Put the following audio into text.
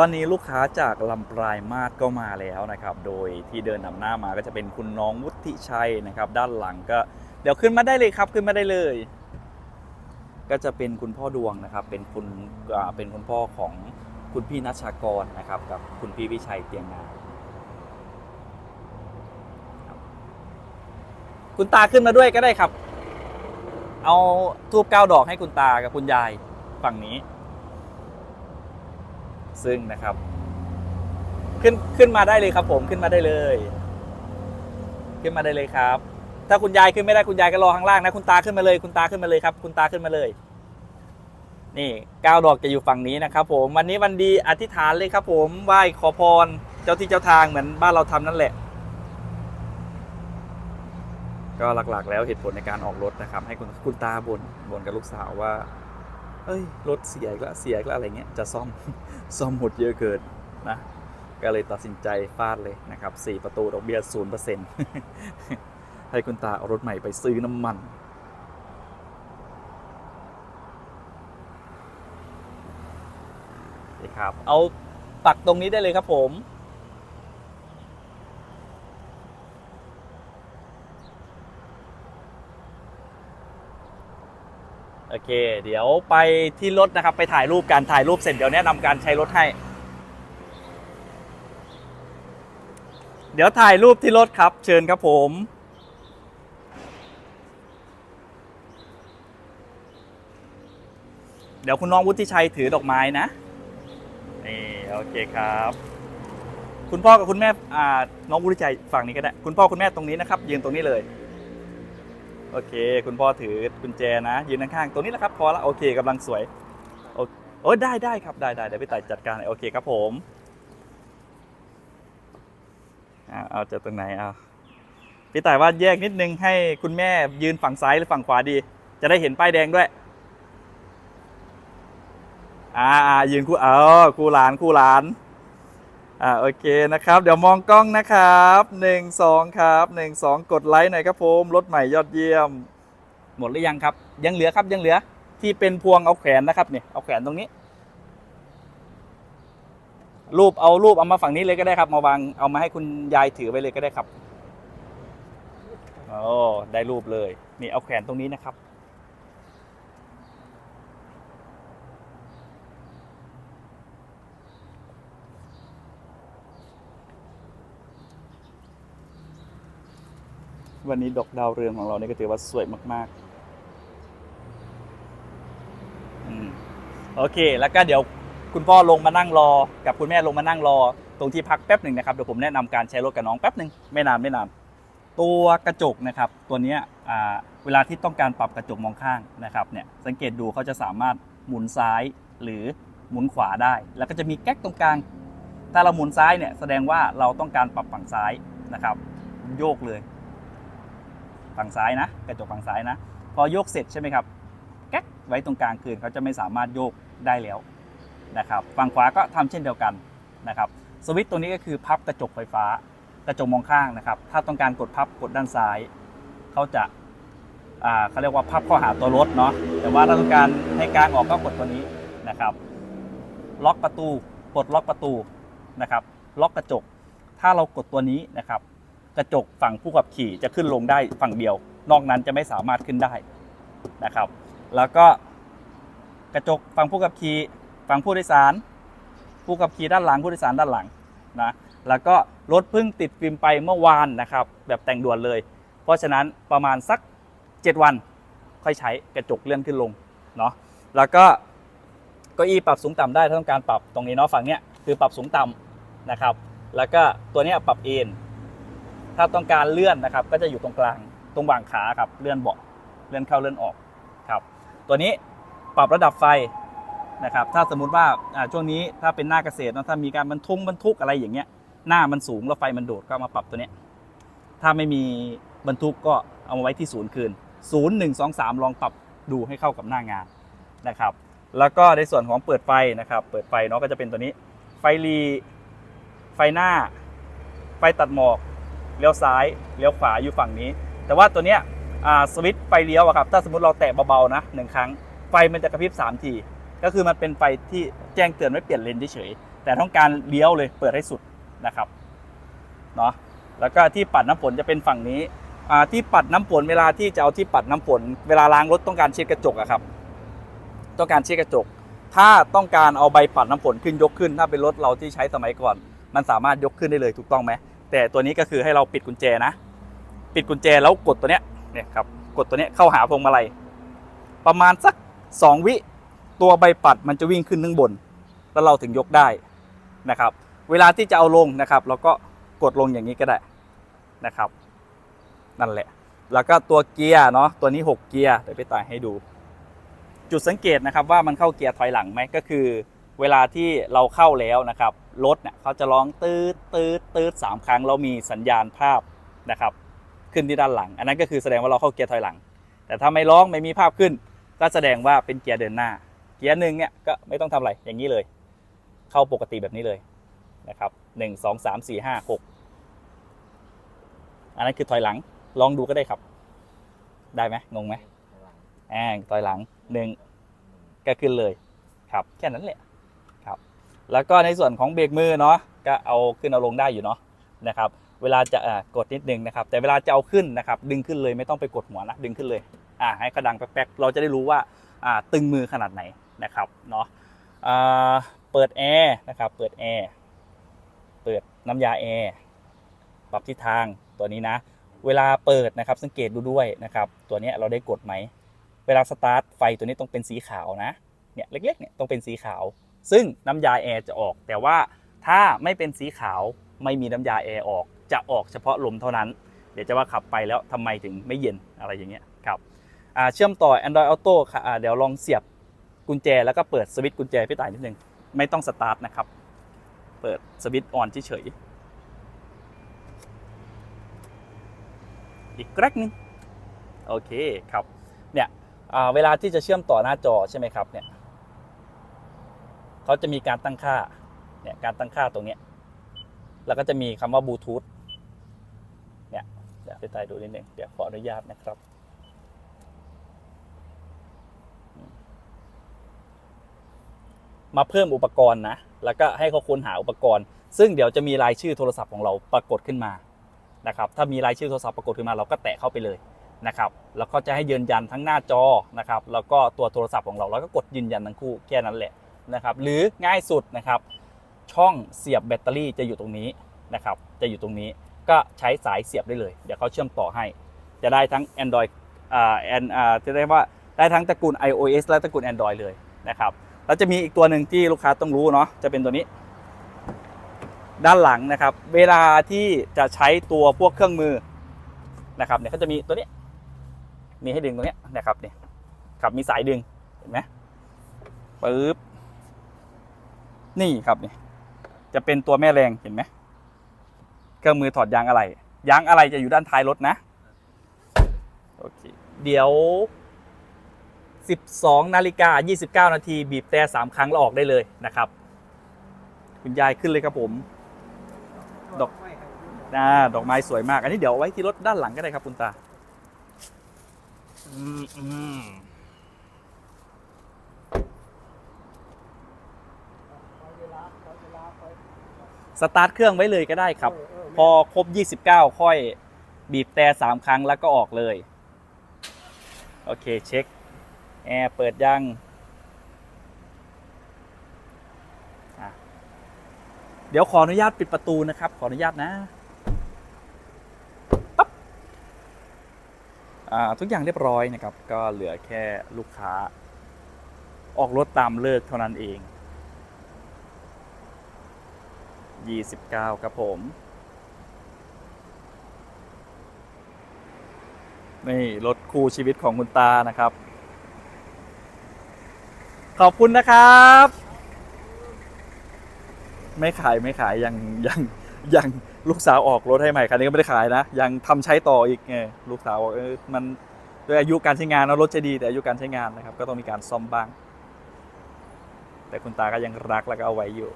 ตอนนี้ลูกค้าจากลำปลายมาศก็มาแล้วนะครับ โดยที่เดินนำหน้ามาก็จะเป็นคุณน้องวุฒิชัยนะครับ ด้านหลังก็เดี๋ยวขึ้นมาได้เลยครับขึ้นมาได้เลย ก็จะเป็นคุณพ่อดวงนะครับ เป็นคุณเป็นคุณพ่อของคุณพี่นัชากรนะครับ กับคุณพี่วิชัยเตียงงาคุณตาขึ้นมาด้วยก็ได้ครับ เอาทูบเก้าดอกให้คุณตากับคุณยายฝั่งนี้ ซึ่งนะครับ ขึ้นขึ้นมาได้เลยครับ ผมขึ้นมาได้เลย ขึ้นมาได้เลยครับ ถ้าคุณยายขึ้นไม่ได้คุณยายก็รอข้างล่างนะคุณตาขึ้นมาเลย คุณตาขึ้นมาเลยครับ คุณตาขึ้นมาเลย นี่ก้าวดอกจะอยู่ฝั่งนี้นะครับ ผมวันนี้วันดีอธิษฐานเลยครับ ผมไหว้ขอพร เจ้าที่เจ้าทางเหมือนบ้านเราทำนั่นแหละก็หลักๆ แล้วเหตุผลในการออกรถนะครับ ให้คุณคุณตาบนบนกับลูกสาวว่า เอ้ยรถเสียกแล้วเสียกแล้วอะไรเงี้ยจะซ่อมซ่อมหมดเยอะเกินนะก็เลยตัดสินใจฟาดเลยนะครับ4ประตูดอกเบี้ยศูนย์เปอร์เซ็นต์ให้คุณตาเอารถใหม่ไปซื้อน้ำมัน นี่ครับ เอาปักตรงนี้ได้เลยครับผม เค เดี๋ยวไปที่รถนะครับ ไปถ่ายรูปกันถ่ายรูปเสร็จเดี๋ยวแนะนำการใช้รถให้ เดี๋ยวถ่ายรูปที่รถครับ เชิญครับผมเดี๋ยวคุณน้องวุฒิชัยถือดอกไม้นะ นี่ โอเคครับ คุณพ่อกับคุณแม่อาน้องวุฒิชัยฝั่งนี้ก็ได้ คุณพ่อคุณแม่ตรงนี้นะครับยืนตรงนี้เลย โอเค คุณพ่อถือกุญแจนะ ยืนข้างๆตรงนี้แหละครับพอละโอเคกำลังสวยโอโอ้ได้ได้ครับได้ได้เดี๋ยวพี่ต่ายจัดการโอเคครับผมเอาจากตรงไหนเอาพี่ต่ายว่าแยกนิดนึงให้คุณแม่ยืนฝั่งซ้ายหรือฝั่งขวาดี จะได้เห็นป้ายแดงด้วยอ่าอ่ายืนคู่เออคู่หลานคู่หลาน อ่าโอเคนะครับ เดี๋ยวมองกล้องนะครับหนึ่งสองครับหนึ่งสองกดไลค์หน่อยครับผมรถใหม่ยอดเยี่ยม หมดหรือยังครับ ยังเหลือครับยังเหลือที่เป็นพวงเอาแขวนนะครับเนี่ยเอาแขวนตรงนี้ รูปเอารูปเอามาฝั่งนี้เลยก็ได้ครับมาวางเอามาให้คุณยายถือไปเลยก็ได้ครับโอ้ได้รูปเลยนี่เอาแขวนตรงนี้นะครับ วันนี้ดอกดาวเรืองของเราเนี่ยก็ถือว่าสวยมากๆโอเค แล้วก็เดี๋ยวคุณพ่อลงมานั่งรอ กับคุณแม่ลงมานั่งรอ ตรงที่พักแป๊บหนึ่งนะครับเดี๋ยวผมแนะนำการใช้รถกับน้องแป๊บหนึ่งไม่นานไม่นานตัวกระจกนะครับตัวนี้เวลาที่ต้องการปรับกระจกมองข้างนะครับเนี่ยสังเกตดูเขาจะสามารถหมุนซ้ายหรือหมุนขวาได้ แล้วก็จะมีแก๊กตรงกลาง ถ้าเราหมุนซ้ายเนี่ยแสดงว่าเราต้องการปรับฝั่งซ้ายนะครับโยกเลย ฝั่งซ้ายนะ กระจกฝั่งซ้ายนะ พอโยกเสร็จใช่ไหมครับแก๊กไว้ตรงกลางคืนเขาจะไม่สามารถโยกได้แล้วนะครับฝั่งขวาก็ทำเช่นเดียวกันนะครับสวิตช์ตัวนี้ก็คือพับกระจกไฟฟ้า กระจกมองข้างนะครับ ถ้าต้องการกดพับกดด้านซ้ายเขาจะเขาเรียกว่าพับข้าหาตัวรถเนาะแต่ว่าถ้าต้องการให้กลางออกก็กดตัวนี้นะครับ ล็อกประตูปลดล็อกประตูนะครับ ล็อกกระจก ถ้าเรากดตัวนี้นะครับ กระจกฝั่งผู้ขับขี่จะขึ้นลงได้ฝั่งเดียว นอกนั้นจะไม่สามารถขึ้นได้นะครับ แล้วก็กระจกฝั่งผู้ขับขี่ฝั่งผู้โดยสาร ผู้ขับขี่ด้านหลังผู้โดยสารด้านหลังนะแล้วก็รถเพิ่งติดฟิล์มไปเมื่อวานนะครับ แบบแต่งด่วนเลย เพราะฉะนั้นประมาณสัก 7 วันค่อยใช้กระจกเลื่อนขึ้นลงเนาะแล้วก็เก้าอี้ปรับสูงต่ำได้ถ้าต้องการปรับตรงนี้เนาะฝั่งเนี้ยคือปรับสูงต่ำนะครับ แล้วก็ตัวเนี้ยปรับเอน ถ้าต้องการเลื่อนนะครับ ก็จะอยู่ตรงกลางตรงหว่างขาครับเลื่อนเบาะเลื่อนเข้าเลื่อนออกครับ ตัวนี้ปรับระดับไฟนะครับ ถ้าสมมุติว่าช่วงนี้ถ้าเป็นหน้าเกษตรเนะถ้ามีการบรรทุกบรรทุกอะไรอย่างเงี้ย หน้ามันสูงแล้วไฟมันโดดก็มาปรับตัวเนี้ยถ้าไม่มีบรรทุกก็เอามาไว้ที่ศูนย์คืนศูนย์หนึ่งสองสามลองปรับดูให้เข้ากับหน้างานนะครับ แล้วก็ในส่วนของเปิดไฟนะครับ เปิดไฟเนาะก็จะเป็นตัวนี้ ไฟรีไฟหน้า ไฟตัดหมอก เลี้ยวซ้ายเลี้ยวขวาอยู่ฝั่งนี้ แต่ว่าตัวเนี้ยสวิตช์ไฟเลี้ยวอะครับถ้าสมมติเราแตะเบาๆนะหนึ่งครั้งไฟมันจะกระพริบ3ทีก็คือมันเป็นไฟที่แจ้งเตือนไว้เปลี่ยนเลนเฉยๆแต่ต้องการเลี้ยวเลยเปิดให้สุดนะครับเนาะแล้วก็ที่ปัดน้ำฝนจะเป็นฝั่งนี้ที่ปัดน้ำฝนเวลาที่จะเอาที่ปัดน้ำฝนเวลาล้างรถต้องการเช็ดกระจกอะครับ ต้องการเช็ดกระจก ถ้าต้องการเอาใบปัดน้ำฝนขึ้นยกขึ้น ถ้าเป็นรถเราที่ใช้สมัยก่อน มันสามารถยกขึ้นได้เลยถูกต้องไหม แต่ตัวนี้ก็คือให้เราปิดกุญแจนะ ปิดกุญแจแล้วกดตัวเนี้ยเนี่ยครับกดตัวเนี้ยเข้าหาพวงมาลัยประมาณสักสองวิตัวใบปัดมันจะวิ่งขึ้นข้างบน แล้วเราถึงยกได้นะครับ เวลาที่จะเอาลงนะครับ เราก็กดลงอย่างนี้ก็ได้นะครับ นั่นแหละ แล้วก็ตัวเกียร์เนาะตัวนี้ 6 เกียร์เดี๋ยวไปต่ายให้ดู จุดสังเกตนะครับว่ามันเข้าเกียร์ถอยหลังไหมก็คือ เวลาที่เราเข้าแล้วนะครับรถเนี่ยเขาจะร้องตืดตืดตืดสามครั้งเรามีสัญญาณภาพนะครับ ขึ้นที่ด้านหลัง อันนั้นก็คือแสดงว่าเราเข้าเกียร์ถอยหลัง แต่ถ้าไม่ร้องไม่มีภาพขึ้น ก็แสดงว่าเป็นเกียร์เดินหน้า เกียร์หนึ่งเนี่ยก็ไม่ต้องทำอะไรอย่างนี้เลย เข้าปกติแบบนี้เลยนะครับหนึ่งสองสามสี่ห้าหกอันนั้นคือถอยหลังลองดูก็ได้ครับ ได้ไหมงงไหมแองถอยหลังหนึ่งก็ขึ้นเลยครับ แค่นั้นแหละครับ แล้วก็ในส่วนของเบรกมือเนาะก็เอาขึ้นเอาลงได้อยู่เนาะนะครับเวลาจะกดนิดนึงนะครับ แต่เวลาจะเอาขึ้นนะครับดึงขึ้นเลยไม่ต้องไปกดหัวนะดึงขึ้นเลยอ่าให้กระดังแป๊กๆเราจะได้รู้ว่าอ่าตึงมือขนาดไหนนะครับเนาะอ่าเปิดแอร์นะครับเปิดแอร์เปิดน้ำยาแอร์ปรับทิศทางตัวนี้นะ เวลาเปิดนะครับสังเกตดูด้วยนะครับตัวนี้เราได้กดไหมเวลาสตาร์ทไฟตัวนี้ต้องเป็นสีขาวนะ เนี่ยเล็กๆเนี่ยต้องเป็นสีขาว ซึ่งน้ำยาแอร์จะออก แต่ว่าถ้าไม่เป็นสีขาวไม่มีน้ำยาแอร์ออก จะออกเฉพาะลมเท่านั้น เดี๋ยวจะว่าขับไปแล้วทำไมถึงไม่เย็นอะไรอย่างเงี้ยครับเชื่อมต่อ Android Auto ค่ะเดี๋ยวลองเสียบกุญแจแล้วก็เปิดสวิตช์กุญแจพี่ต่ายนิดนึงไม่ต้องสตาร์ทนะครับ เปิดสวิตช์ออนเฉยอีกแกรกนึงโอเคครับเนี่ยเวลาที่จะเชื่อมต่อหน้าจอใช่ไหมครับเนี่ย เขาจะมีการตั้งค่าเนี่ยการตั้งค่าตรงเนี้ยแล้วก็จะมีคำว่าบลูทูธเนี่ยเดี๋ยวไปตายดูนิดหนึ่งเดี๋ยวขออนุญาตนะครับมาเพิ่มอุปกรณ์นะ แล้วก็ให้เขาค้นหาอุปกรณ์ ซึ่งเดี๋ยวจะมีรายชื่อโทรศัพท์ของเราปรากฏขึ้นมานะครับ ถ้ามีรายชื่อโทรศัพท์ปรากฏขึ้นมาเราก็แตะเข้าไปเลยนะครับ แล้วก็จะให้ยืนยันทั้งหน้าจอนะครับ แล้วก็ตัวโทรศัพท์ของเรา แล้วก็กดยืนยันทั้งคู่แค่นั้นแหละ นะครับหรือง่ายสุดนะครับช่องเสียบแบตเตอรี่จะอยู่ตรงนี้นะครับจะอยู่ตรงนี้ก็ใช้สายเสียบได้เลย เดี๋ยวเขาเชื่อมต่อให้ จะได้ทั้ง Android อ่าแอนอ่าจะได้ว่าได้ทั้งตระกูล iOS และตระกูล Android เลยนะครับแล้วจะมีอีกตัวหนึ่งที่ลูกค้าต้องรู้เนาะจะเป็นตัวนี้ ด้านหลังนะครับ เวลาที่จะใช้ตัวพวกเครื่องมือนะครับเนี่ยเขาจะมีตัวนี้มีให้ดึงตรงนี้นะครับเนี่ยครับมีสายดึงเห็นไหมปึ๊บ นี่ครับนี่จะเป็นตัวแม่แรงเห็นไหมเครื่องมือถอดยางอะไรยางอะไรจะอยู่ด้านท้ายรถนะโอเคเดี๋ยว 12นาฬิกา29 นาทีบีบแต่3ครั้งแล้วออกได้เลยนะครับ คุณยายขึ้นเลยครับผม ดอกนะดอกไม้สวยมาก อันนี้เดี๋ยวเอาไว้ที่รถด้านหลังก็ได้ครับคุณตา อืมอืม สตาร์ทเครื่องไว้เลยก็ได้ครับ พอครบ 29 ค่อยบีบแต่3ครั้งแล้วก็ออกเลย โอเคเช็คแอร์เปิดยังอะเดี๋ยวขออนุญาตปิดประตูนะครับ ขออนุญาตนะปั๊บอ่าทุกอย่างเรียบร้อยนะครับ ก็เหลือแค่ลูกค้า ออกรถตามเลิกเท่านั้นเอง 29 ครับผม นี่ รถคู่ชีวิตของคุณตานะครับ ขอบคุณนะครับ ไม่ขายไม่ขายยังยังยังลูกสาวออกรถให้ใหม่คันนี้ก็ไม่ได้ขายนะ ยังทำใช้ต่ออีกไงลูกสาวบอกเออมันด้วยอายุการใช้งานเนอะรถจะดีแต่อายุการใช้งานนะครับ ก็ต้องมีการซ่อมบ้าง แต่คุณตาก็ยังรักแล้วก็เอาไว้อยู่